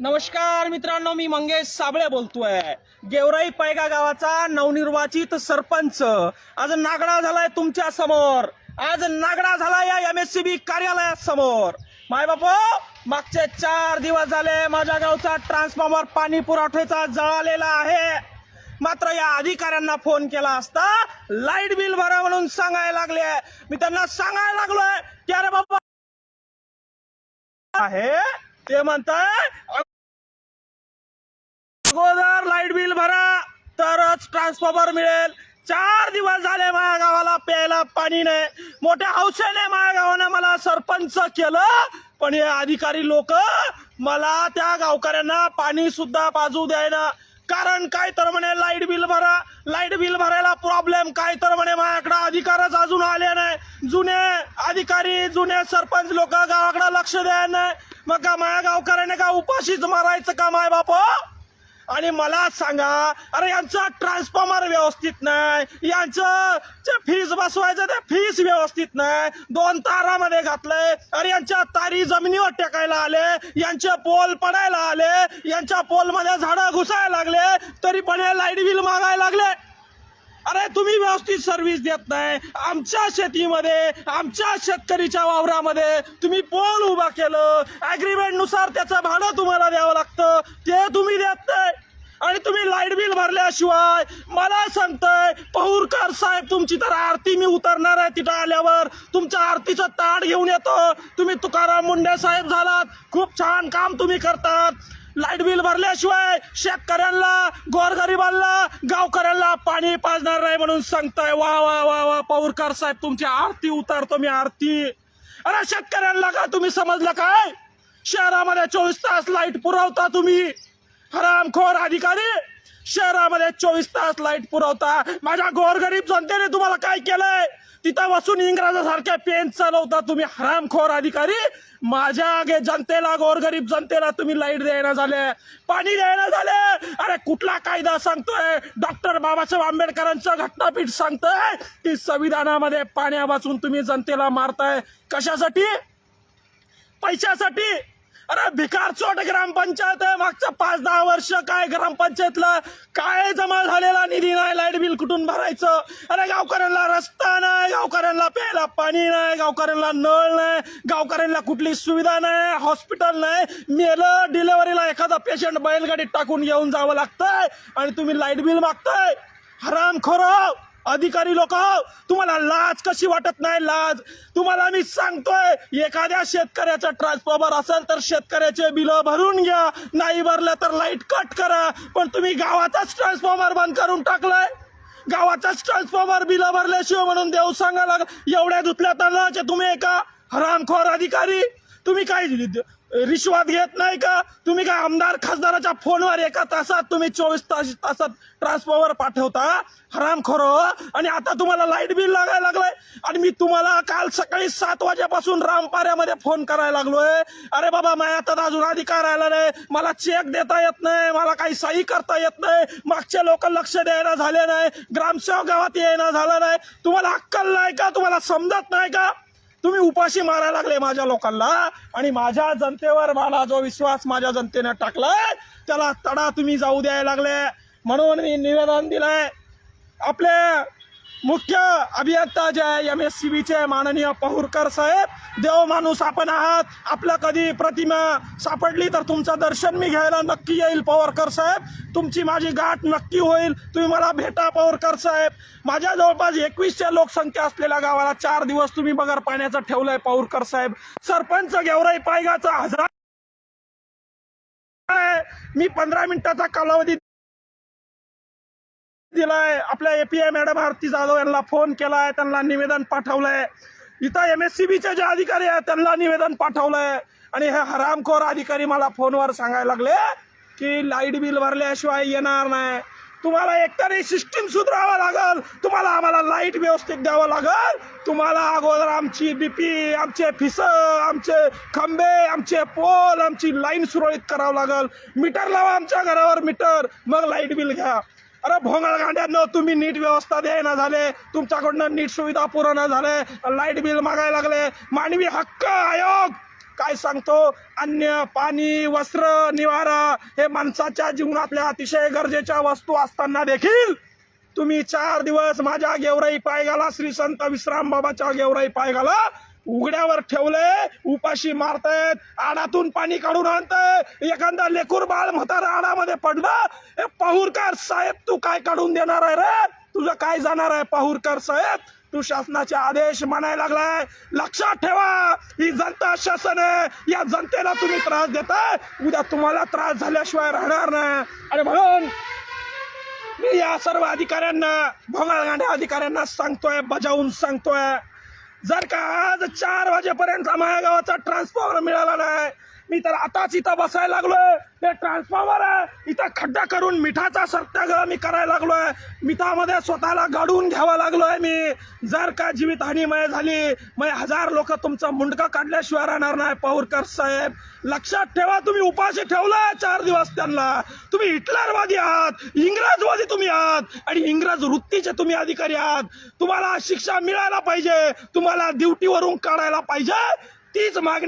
नमस्कार मित्रांनो मी मंगेश साबळे बोलतोय. गेवराई पैगा गावाचा नवनिर्वाचित सरपंच. आज नागडा झालाय तुमच्यासमोर. आज नागडा झाला या एम एस सी बी कार्यालयासमोर. माय बापो मागचे चार दिवस झाले माझ्या गावचा ट्रान्सफॉर्मर पाणी पुरवठ्याचा जळालेला आहे. मात्र या अधिकाऱ्यांना फोन केला असता लाइट बिल भरा म्हणून सांगायला लागले. मी त्यांना सांगायला लागलोय की अरे बाबा? आहे. ते म्हणताय अगोदर लाइट बिल भरा तरच ट्रान्सफॉर्मर मिळेल. चार दिवस झाले माझ्या गावाला प्यायला पाणी नाही. मोठ्या हौसेने माझ्या गावाने मला सरपंच केलं पण हे अधिकारी लोक मला त्या गावकऱ्यांना पाणी सुद्धा पाजू द्यायना. कारण काय तर म्हणे लाइट बिल भरा. लाइट बिल भरायला प्रॉब्लेम काय तर म्हणे माझ्याकडे अधिकारच अजून आले नाही. जुने अधिकारी जुने सरपंच लोक गावाकडे लक्ष द्यायला नाही. मग का माझ्या गावकऱ्याने का उपाशीच मारायचं का माय बाप आणि मला सांगा अरे यांचं ट्रान्सफॉर्मर व्यवस्थित नाही. यांचं जे फीस बसवायचं ते फीस व्यवस्थित नाही. दोन तारामध्ये घातलंय. अरे यांच्या तारी जमिनीवर टेकायला आले. यांचे पोल पडायला आले. यांच्या पोलमध्ये झाडं घुसायला लागले. तरी पण हे लाइट बिल मागायला लागले. अरे तुम्ही व्यवस्थित सर्व्हिस देत नाही. आमच्या शेतीमध्ये आमच्या शेतकरीच्या वावरामध्ये तुम्ही पोल उभा केलं. अग्रीमेंटनुसार त्याचं भाडं तुम्हाला द्यावं लागतं. ते तुम्ही देत नाही. आणि तुम्ही लाइट बिल भरल्याशिवाय मला सांगताय पहुरकर साहेब तुमची तर आरती मी उतरणार आहे तिथं आल्यावर. तुमच्या आरतीचं ताट घेऊन येतो. तुम्ही तुकाराम मुंडे साहेब झालात. खूप छान काम तुम्ही करतात. लाइट बिल भरल्याशिवाय शेतकऱ्यांना गोरगरिबांना गावकऱ्यांना पाणी पाजणार नाही म्हणून सांगताय. वा वा वा वा पौरकर साहेब तुमची आरती उतारतो मी आरती. अरे शेतकऱ्यांना का तुम्ही समजलं काय? शहरामध्ये चोवीस तास लाइट पुरवता तुम्ही. हरामखोर अधिकारी! शहरामध्ये चोवीस तास लाइट पुरवता. माझ्या गोरगरीब जनतेने तुम्हाला काय केलंय? तिथं बसून इंग्रजासारख्या पेन चालवता तुम्ही हरामखोर अधिकारी. माझ्या आगे जनतेला गोरगरीब जनतेला तुम्ही लाइट द्यायला झाले. पाणी द्यायला झाले. अरे कुठला कायदा सांगतोय? डॉक्टर बाबासाहेब आंबेडकरांचं घटनापीठ सांगतोय की संविधानामध्ये पाण्या वाचून तुम्ही जनतेला मारताय. कशासाठी? पैशासाठी. अरे भिकार चोट ग्रामपंचायत आहे. मागच्या पाच दहा वर्ष काय ग्रामपंचायतला काय जमा झालेला निधी नाही लाइट बिल कुठून भरायचं? अरे गावकऱ्यांना रस्ता नाही गावकऱ्यांना प्यायला पाणी नाही गावकऱ्यांना नळ नाही गावकऱ्यांना कुठली सुविधा नाही हॉस्पिटल नाही. मेलं डिलेवरीला एखादा पेशंट बैलगाडीत टाकून येऊन जावं लागतंय आणि तुम्ही लाइट बिल मागताय. हराम अधिकारी लोक हो, तुम्हाला लाज कशी वाटत नाही? लाज. तुम्हाला मी सांगतोय एखाद्या शेतकऱ्याचा ट्रान्सफॉर्मर असेल तर शेतकऱ्याचे बिल भरून घ्या. नाही भरलं तर लाइट कट करा. पण तुम्ही गावाचाच ट्रान्सफॉर्मर बंद करून टाकलाय. गावाचाच ट्रान्सफॉर्मर बिल भरल्याशिवाय म्हणून देऊ सांगा लाग एवढ्या धुतल्या तांदळाचे तुम्ही एका हरामखोर अधिकारी. तुम्ही काय रिश्वत घेत नाही का? तुम्ही काय आमदार खासदाराच्या फोनवर एका तासात तुम्ही चोवीस तास तासात ट्रान्सफॉर्मर पाठवता? हरामखोर हो. आणि आता तुम्हाला लाइट बिल लागायला लागलंय. आणि मी तुम्हाला काल सकाळी सात वाजेपासून रामपाऱ्यामध्ये फोन करायला लागलोय. अरे बाबा माझ्या आता अजून अधिकार आला नाही. मला चेक देता येत नाही. मला काही सही करता येत नाही. मागचे लोक लक्ष द्यायला झाले नाही. ग्रामसेवक गावात येणं झालं नाही. तुम्हाला अक्कल नाही का? तुम्हाला समजत नाही का? तुम्ही उपाशी मारायला लागले माझ्या लोकांना. आणि माझ्या जनतेवर मला जो विश्वास माझ्या जनतेने टाकलाय त्याला तडा तुम्ही जाऊ द्यायला लागले. म्हणून मी निवेदन दिलंय. आपले मुख्य अभियंता जे आहे एम एस सी बीचे माननीय पहुरकर साहेब देव माणूस आपण आहात. आपलं कधी प्रतिमा सापडली तर तुमचं दर्शन मी घ्यायला नक्की येईल पवारकर साहेब. तुमची माझी गाठ नक्की होईल. तुम्ही मला भेटा पवारकर साहेब. माझ्या जवळपास एकवीसच्या लोकसंख्या असलेल्या गावाला चार दिवस तुम्ही बगर पाण्याचं ठेवलंय पवारकर साहेब. सरपंच गेवराई पायगाचा हजार मी पंधरा मिनिटाचा कालावधी दिलाय. आपल्या एपीआय मॅडम आरती जाधव यांना फोन केलाय. त्यांना निवेदन पाठवलंय. इथं एम एस सी बीचे जे अधिकारी आहेत त्यांना निवेदन पाठवलंय. आणि हे हरामखोर अधिकारी मला फोनवर सांगायला लागले की लाइट बिल भरल्याशिवाय येणार नाही. तुम्हाला एकतरी सिस्टीम सुधारावं लागल. तुम्हाला आम्हाला लाइट व्यवस्थित द्यावं लागल. तुम्हाला अगोदर आमची बीपी आमचे फिस आमचे खंबे आमचे पोल आमची लाईन सुरळीत करावं लागल. मीटर लावा आमच्या घरावर मीटर. मग लाइट बिल घ्या. अरे भोंगळ गांड्यांनो तुम्ही नीट व्यवस्था द्यायना झाले. तुमच्याकडनं नीट सुविधा पुरवणं झाले. लाइट बिल मागायला लागले. मानवी हक्क आयोग. काय सांगतो? अन्न पाणी वस्त्र निवारा हे माणसाच्या जीवनातल्या अतिशय गरजेच्या वस्तू असताना देखील तुम्ही चार दिवस माझ्या गेवराई पायगाला श्री संत विश्राम बाबाच्या गेवराई पायगाला उघड्यावर ठेवलंय उपाशी मारतायत आडातून पाणी काढून आणताय. एखादा लेकूर बाळ म्हातारा आडामध्ये पडलं हे पाहुरकर साहेब तू काय काढून देणार आहे रे? तुझं काय जाणार आहे पाहुरकर साहेब? तू शासनाचे आदेश म्हणायला लागलाय. लक्षात ठेवा ही जनता शासन आहे. या जनतेला तुम्ही त्रास देताय. उद्या तुम्हाला त्रास झाल्याशिवाय राहणार नाही. आणि म्हणून मी या सर्व अधिकाऱ्यांना भोंगाळगांड्या अधिकाऱ्यांना सांगतोय बजावून सांगतोय. जर का आज चार वाजेपर्यंत माझ्या गावाचा ट्रान्सफॉर्मर मिळाला नाही मी तर आताच इथं बसायला लागलोय. ते ट्रान्सफॉर्मर आहे. इथं खड्डा करून मिठाचा सत्याग्रह मी करायला लागलोय. मिठामध्ये स्वतःला गाडून घ्यावा लागलोय मी. जर का जीवितहानीमय झाली मग हजार लोक तुमचं मुंडकं काढल्याशिवाय राहणार नाही पौरकर साहेब. लक्षात ठेवा तुम्ही उपाशी ठेवलाय चार दिवस त्यांना. तुम्ही हिटलरवादी आहात इंग्रजवादी तुम्ही आहात आणि इंग्रज वृत्तीचे तुम्ही अधिकारी आहात. तुम्हाला शिक्षा मिळायला पाहिजे तुम्हाला ड्युटीवरून काढायला पाहिजे. तीच मागणी